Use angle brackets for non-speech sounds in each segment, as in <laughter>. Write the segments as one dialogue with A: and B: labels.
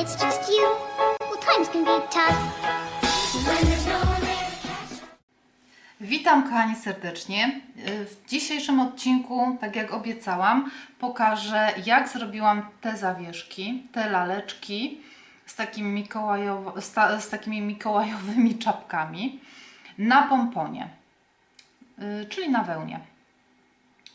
A: it's just you, well, times can be tough. No
B: Witam kochani serdecznie. W dzisiejszym odcinku, tak jak obiecałam, pokażę jak zrobiłam te zawieszki, te laleczki z mikołajowo, z, ta, z takimi mikołajowymi <laughs> czapkami na pomponie, y, czyli na wełnie.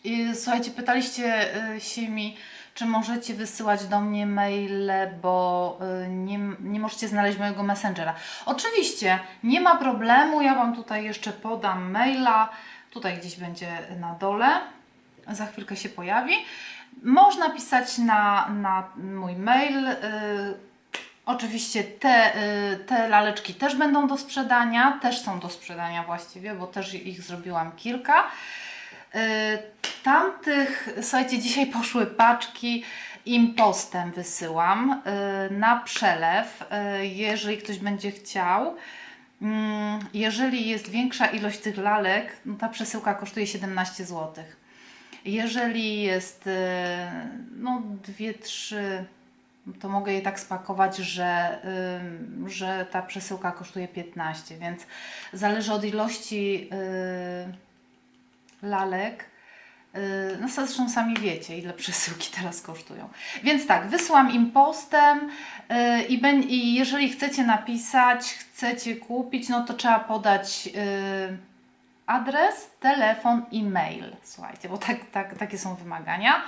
B: I słuchajcie, pytaliście y, się mi, czy możecie wysyłać do mnie maile, bo y, nie, nie możecie znaleźć mojego messengera. Oczywiście, nie ma problemu, ja Wam tutaj jeszcze podam maila, tutaj gdzieś będzie na dole, za chwilkę się pojawi. Można pisać na, na mój mail. y, Oczywiście te, y, te laleczki też będą do sprzedania, też są do sprzedania właściwie, bo też ich zrobiłam kilka. Tamtych, słuchajcie, dzisiaj poszły paczki, impostem wysyłam y, na przelew, y, jeżeli ktoś będzie chciał. Mm, Jeżeli jest większa ilość tych lalek, no ta przesyłka kosztuje 17 zł. Jeżeli jest y, no dwie, trzy, to mogę je tak spakować, że, że ta przesyłka kosztuje 15, więc zależy od ilości lalek. Y, No zresztą sami wiecie, ile przesyłki teraz kosztują. Więc tak, wysłam im postem y, i, i jeżeli chcecie napisać, chcecie kupić, no to trzeba podać y, adres, telefon i mail. Słuchajcie, bo tak, tak, takie są wymagania.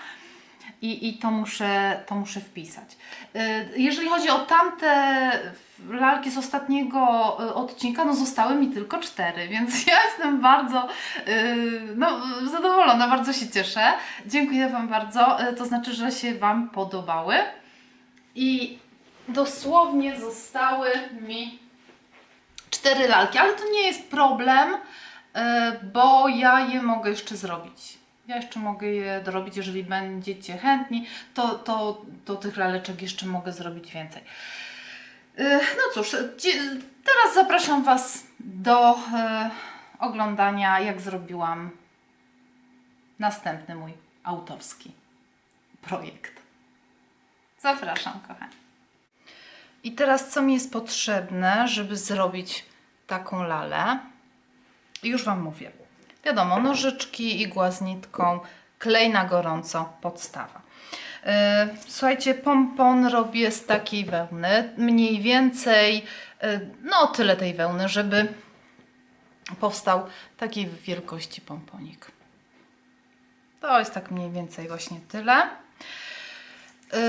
B: I, i to, muszę, to muszę wpisać. Y, Jeżeli chodzi o tamte lalki z ostatniego y, odcinka, no zostały mi tylko cztery, <laughs> więc ja jestem bardzo y, no, zadowolona, bardzo się cieszę. Dziękuję Wam bardzo. To znaczy, że się Wam podobały. I dosłownie zostały mi cztery lalki, ale to nie jest problem, bo ja je mogę jeszcze zrobić. Ja jeszcze mogę je dorobić, jeżeli będziecie chętni, to, to, to tych laleczek jeszcze mogę zrobić więcej. Y, No cóż, teraz zapraszam Was do y, oglądania, jak zrobiłam następny mój autorski projekt. Zapraszam, kochani. I teraz co mi jest potrzebne, żeby zrobić taką lalę? Już Wam mówię. Wiadomo, nożyczki, igła z nitką, klej na gorąco, podstawa. Yy, Słuchajcie, pompon robię z takiej wełny, mniej więcej, yy, no tyle tej wełny, żeby powstał takiej wielkości pomponik. To jest tak mniej więcej właśnie tyle. Yy,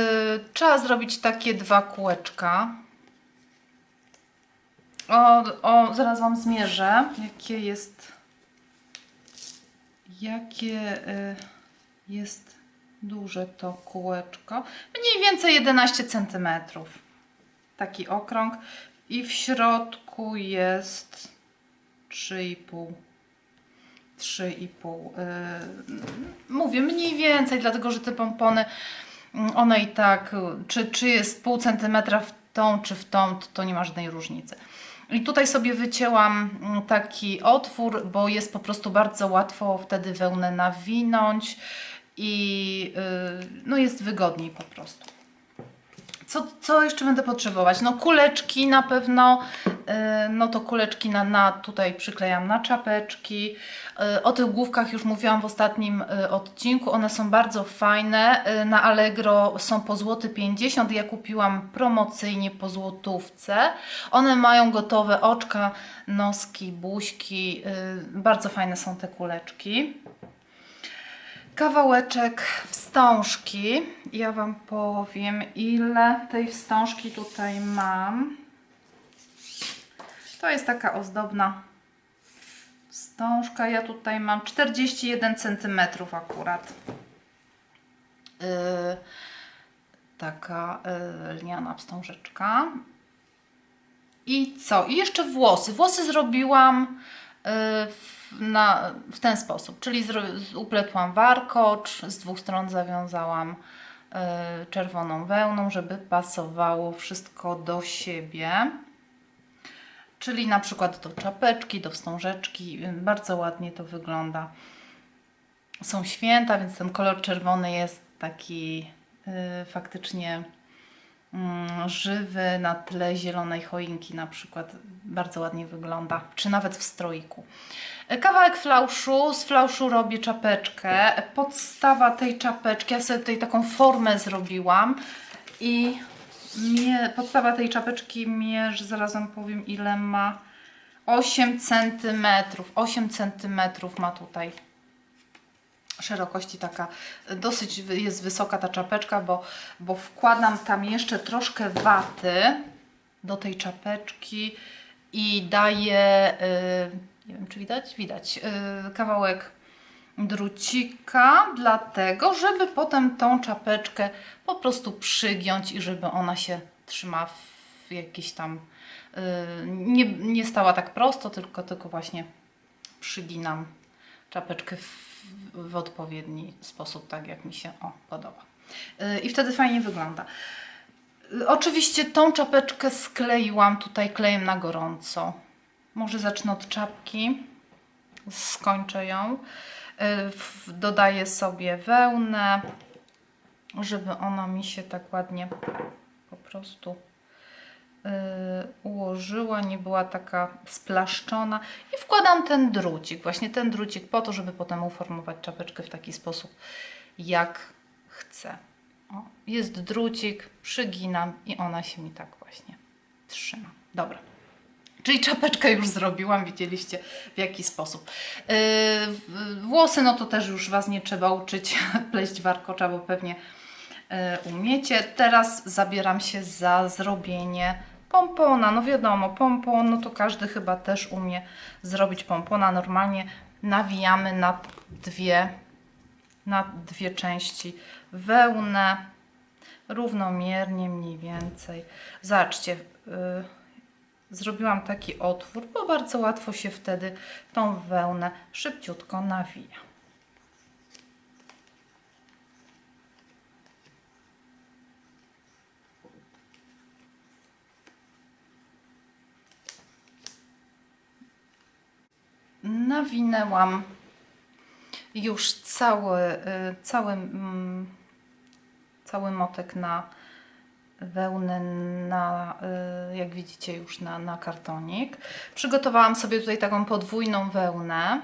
B: Trzeba zrobić takie dwa kółeczka. O, o, zaraz Wam zmierzę, jakie jest jakie y, jest duże to kółeczko. Mniej więcej 11 cm. Taki okrąg. I w środku jest 3,5 3,5. y, Mówię mniej więcej, dlatego że te pompony, mm, one i tak, y, czy, czy jest pół centymetra w tą, czy w tą, to nie ma żadnej różnicy. I tutaj sobie wycięłam mm, taki otwór, bo jest po prostu bardzo łatwo wtedy wełnę nawinąć i yy, no jest wygodniej po prostu. Co, co jeszcze będę potrzebować? No kuleczki na pewno, yy, no to kuleczki na, na tutaj przyklejam na czapeczki. Yy, O tych główkach już mówiłam w ostatnim yy, odcinku, one są bardzo fajne. Na Allegro są po złoty 50, ja kupiłam promocyjnie po złotówce. One mają gotowe oczka, noski, buźki, bardzo fajne są te kuleczki kawałeczek wstążki. Ja Wam powiem, ile tej wstążki tutaj mam. To jest taka ozdobna wstążka. Ja tutaj mam 41 cm akurat. Yy, taka yy, lniana wstążeczka. I co? I jeszcze włosy. Włosy zrobiłam w, na, w ten sposób, czyli zro, z- upletłam warkocz, z dwóch stron zawiązałam y, czerwoną wełną, żeby pasowało wszystko do siebie. Czyli na przykład do czapeczki, do wstążeczki. y, Bardzo ładnie to wygląda. Są święta, więc ten kolor czerwony jest taki y, faktycznie żywy na tle zielonej choinki na przykład bardzo ładnie wygląda, czy nawet w stroiku. Kawałek flauszu, z flauszu robię czapeczkę. Podstawa tej czapeczki, ja sobie tutaj taką formę zrobiłam i podstawa tej czapeczki mierzy, zaraz wam powiem ile ma, 8 cm, 8 cm ma tutaj szerokości taka dosyć jest wysoka ta czapeczka, bo, bo wkładam tam jeszcze troszkę waty do tej czapeczki i daję, y, nie wiem czy widać, widać, y, kawałek drucika, dlatego, żeby potem tą czapeczkę po prostu przygiąć i żeby ona się trzyma w jakiś tam, y, nie, nie stała tak prosto, tylko, tylko właśnie przyginam czapeczkę w, w odpowiedni sposób, tak jak mi się o, podoba. Yy, I wtedy fajnie wygląda. Oczywiście tą czapeczkę skleiłam tutaj klejem na gorąco. Może zacznę od czapki. Skończę ją. W- Dodaję sobie wełnę, żeby ona mi się tak ładnie po prostu ułożyła, nie była taka splaszczona i wkładam ten drucik, właśnie ten drucik po to, żeby potem uformować czapeczkę w taki sposób, jak chcę. O, jest drucik, przyginam i ona się mi tak właśnie trzyma. Dobra. Czyli czapeczkę już zrobiłam, widzieliście w jaki sposób. Yy, włosy, no to też już Was nie trzeba uczyć <laughs> pleść warkocza, bo pewnie yy, umiecie. Teraz zabieram się za zrobienie pompona. No wiadomo, pompon, no to każdy chyba też umie zrobić pompona. Normalnie nawijamy na dwie, na dwie części wełnę, równomiernie mniej więcej. Zobaczcie, yy, zrobiłam taki otwór, bo bardzo łatwo się wtedy tą wełnę szybciutko nawija. Nawinęłam już cały, y, cały, mm, cały motek na wełnę na, y, jak widzicie już na, na kartonik. Przygotowałam sobie tutaj taką podwójną wełnę.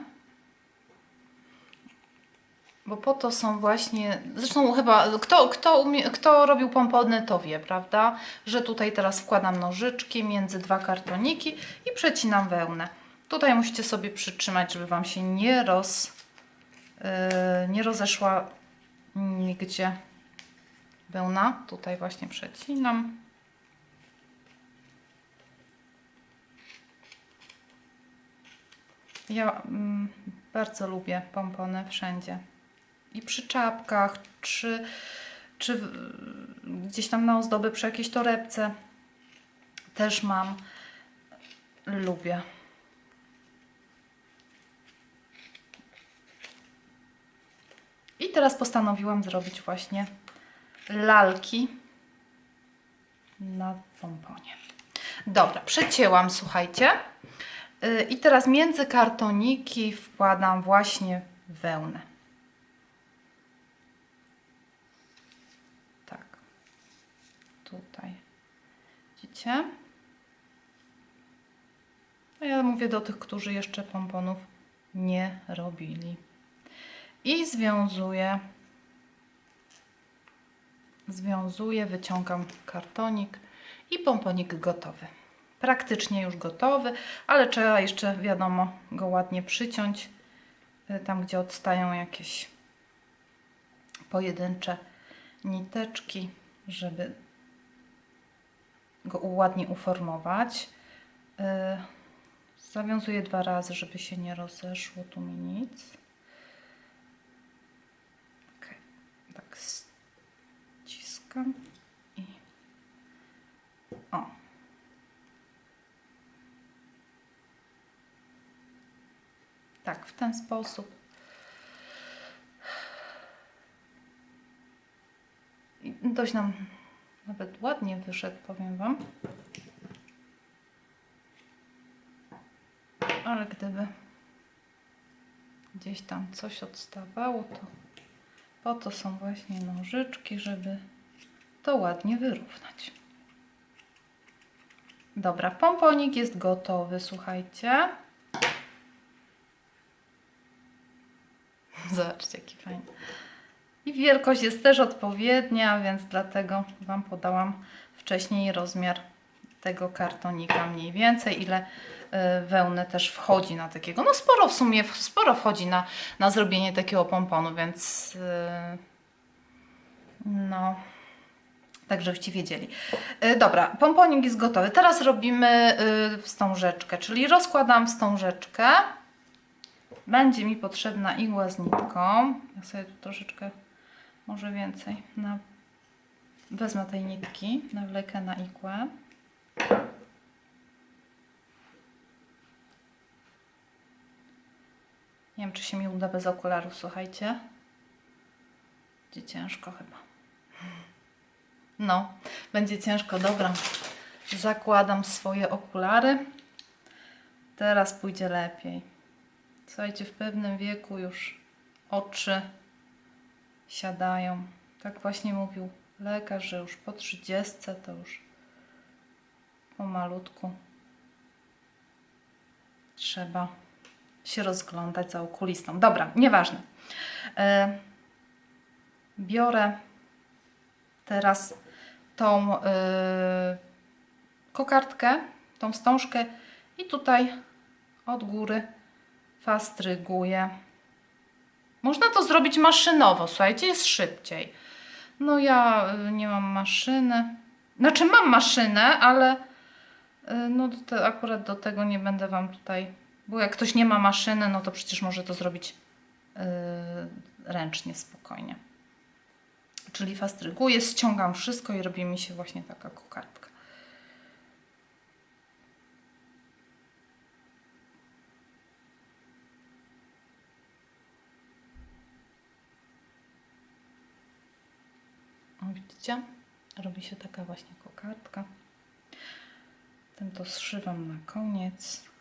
B: Bo po to są właśnie, zresztą chyba kto, kto, umie, kto robił pompony to wie, prawda? Że tutaj teraz wkładam nożyczki między dwa kartoniki i przecinam wełnę. Tutaj musicie sobie przytrzymać, żeby Wam się nie roz, yy, nie rozeszła nigdzie wełna. Tutaj właśnie przecinam. Ja mm, bardzo lubię pompony wszędzie. I przy czapkach, czy, czy gdzieś tam na ozdoby przy jakiejś torebce też mam. Lubię. I teraz postanowiłam zrobić właśnie lalki na pomponie. Dobra, przecięłam, słuchajcie. Yy, I teraz między kartoniki wkładam właśnie wełnę. Tak. Tutaj. Widzicie? A ja mówię do tych, którzy jeszcze pomponów nie robili. I związuję związuję, wyciągam kartonik i pomponik gotowy. Praktycznie już gotowy, ale trzeba jeszcze, wiadomo, go ładnie przyciąć. y, Tam, gdzie odstają jakieś pojedyncze niteczki, żeby go ładnie uformować. Y, Zawiązuję dwa razy, żeby się nie rozeszło tu mi nic. Okej, tak i o. Tak, w ten sposób. I dość nam nawet ładnie wyszedł, powiem Wam. Ale gdyby gdzieś tam coś odstawało, to po to są właśnie nożyczki, żeby to ładnie wyrównać. Dobra, pomponik jest gotowy, słuchajcie. <laughs> Zobaczcie, jaki fajny. I wielkość jest też odpowiednia, więc dlatego Wam podałam wcześniej rozmiar tego kartonika mniej więcej, ile y, wełny też wchodzi na takiego. No sporo w sumie, sporo wchodzi na, na zrobienie takiego pomponu, więc y, no, tak żebyście wiedzieli. Y, Dobra, pomponik jest gotowy. Teraz robimy wstążeczkę, czyli rozkładam wstążeczkę. Będzie mi potrzebna igła z nitką. Ja sobie tu troszeczkę, może więcej, na... wezmę tej nitki, nawlekę na igłę. Nie wiem, czy się mi uda bez okularów, słuchajcie. Będzie ciężko chyba. No, będzie ciężko, dobra. Zakładam swoje okulary. Teraz pójdzie lepiej. Słuchajcie, w pewnym wieku już oczy siadają. Tak właśnie mówił lekarz, że już po 30 to już pomalutku trzeba się rozglądać za okulistą. Dobra, nieważne. E, biorę teraz tą y, kokardkę, tą wstążkę i tutaj od góry fastryguję. Można to zrobić maszynowo, słuchajcie, jest szybciej. No ja y, nie mam maszyny. Znaczy mam maszynę, ale y, no akurat do tego nie będę Wam tutaj... Bo jak ktoś nie ma maszyny, no to przecież może to zrobić ręcznie, spokojnie. Czyli fastryguję, ściągam wszystko i robi mi się właśnie taka kokardka. Widzicie? Robi się taka właśnie kokardka. Tym to zszywam na koniec.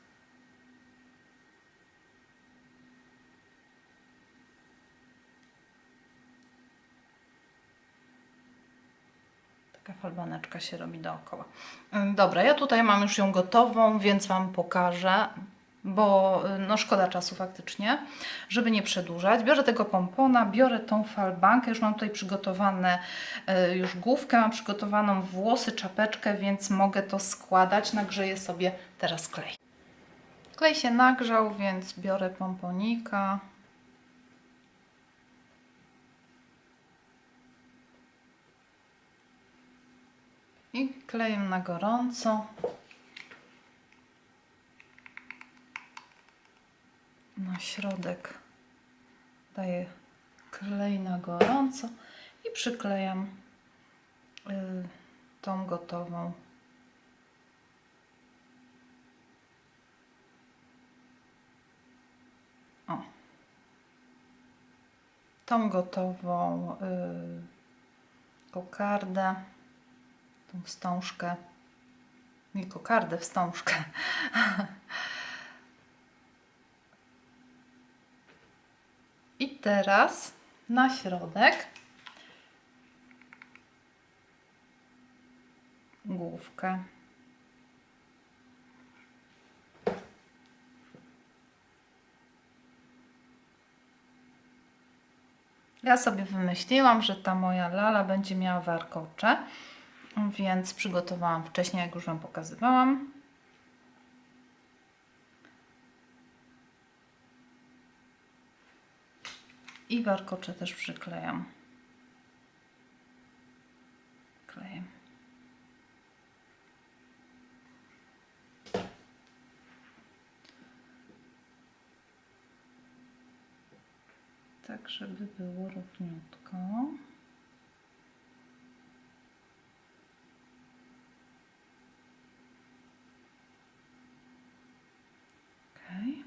B: Taka falbaneczka się robi dookoła. Ym, Dobra, ja tutaj mam już ją gotową, więc Wam pokażę, bo y, no szkoda czasu faktycznie, żeby nie przedłużać. Biorę tego pompona, biorę tą falbankę, już mam tutaj przygotowane y, już główkę, mam przygotowaną włosy, czapeczkę, więc mogę to składać. Nagrzeję sobie teraz klej. Klej się nagrzał, więc biorę pomponika. I kleję na gorąco. Na środek daję klej na gorąco i przyklejam y, tą gotową. O. Tą gotową y, kokardę tą wstążkę, nie kokardę, wstążkę. I teraz na środek główkę. Ja sobie wymyśliłam, że ta moja lala będzie miała warkocze, więc przygotowałam wcześniej, jak już Wam pokazywałam. I warkocze też przyklejam. Kleję. Tak, żeby było równiutko. Okej.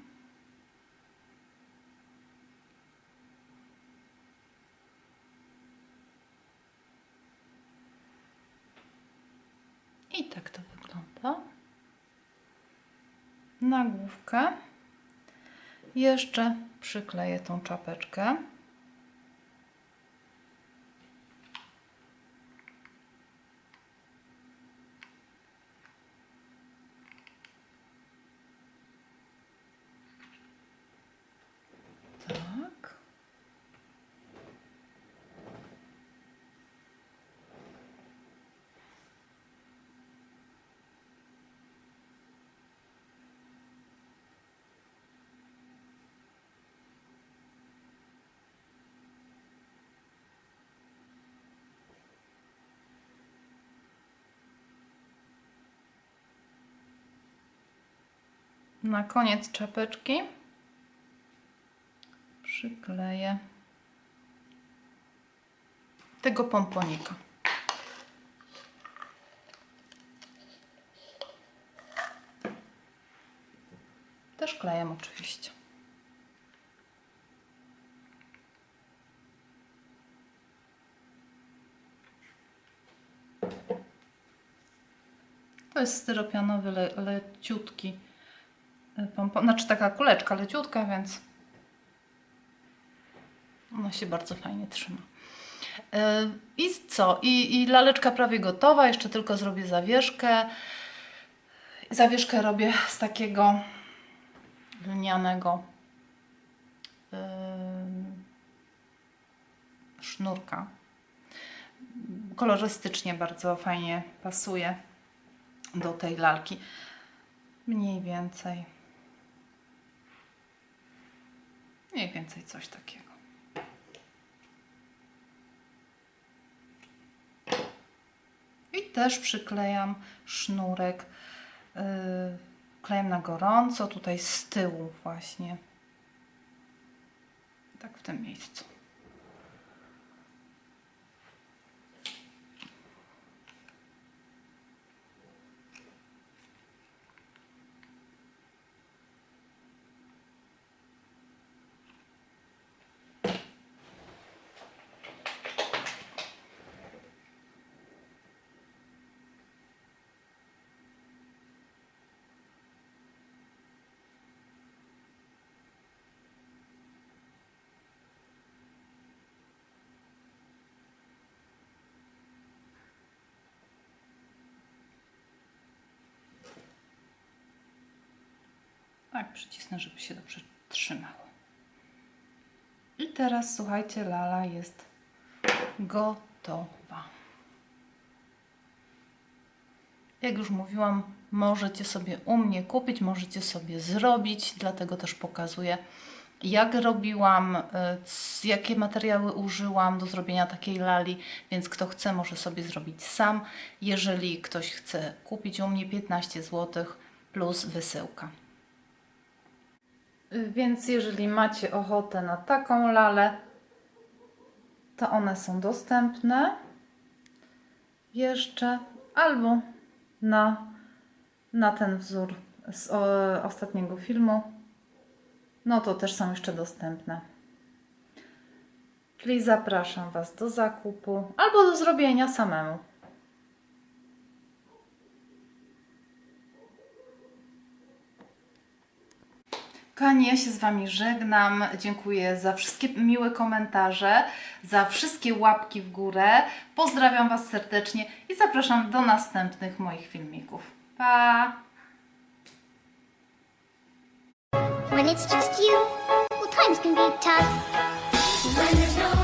B: I tak to wygląda. Na główkę jeszcze przykleję tą czapeczkę. Na koniec czapeczki przykleję tego pomponika. Też klejem oczywiście. To jest styropianowy, le, leciutki pompon, znaczy taka kuleczka leciutka, więc ona się bardzo fajnie trzyma. Yy, I co? I, I laleczka prawie gotowa, jeszcze tylko zrobię zawieszkę. Zawieszkę robię z takiego lnianego yy, sznurka. Kolorystycznie bardzo fajnie pasuje do tej lalki. Mniej więcej. Mniej więcej coś takiego. I też przyklejam sznurek yy, klejem na gorąco, tutaj z tyłu właśnie. Tak w tym miejscu. Tak, przycisnę, żeby się dobrze trzymało. I teraz słuchajcie, lala jest gotowa. Jak już mówiłam, możecie sobie u mnie kupić, możecie sobie zrobić, dlatego też pokazuję, jak robiłam, y, jakie materiały użyłam do zrobienia takiej lali, więc kto chce, może sobie zrobić sam. Jeżeli ktoś chce kupić u mnie 15 zł plus wysyłka. Więc jeżeli macie ochotę na taką lalę, to one są dostępne jeszcze albo na, na ten wzór z o, ostatniego filmu, no to też są jeszcze dostępne. Czyli zapraszam Was do zakupu albo do zrobienia samemu. Kochani, ja się z Wami żegnam. Dziękuję za wszystkie miłe komentarze, za wszystkie łapki w górę. Pozdrawiam Was serdecznie i zapraszam do następnych moich filmików. Pa!
A: When it's just you, well, times can be tough. When there's no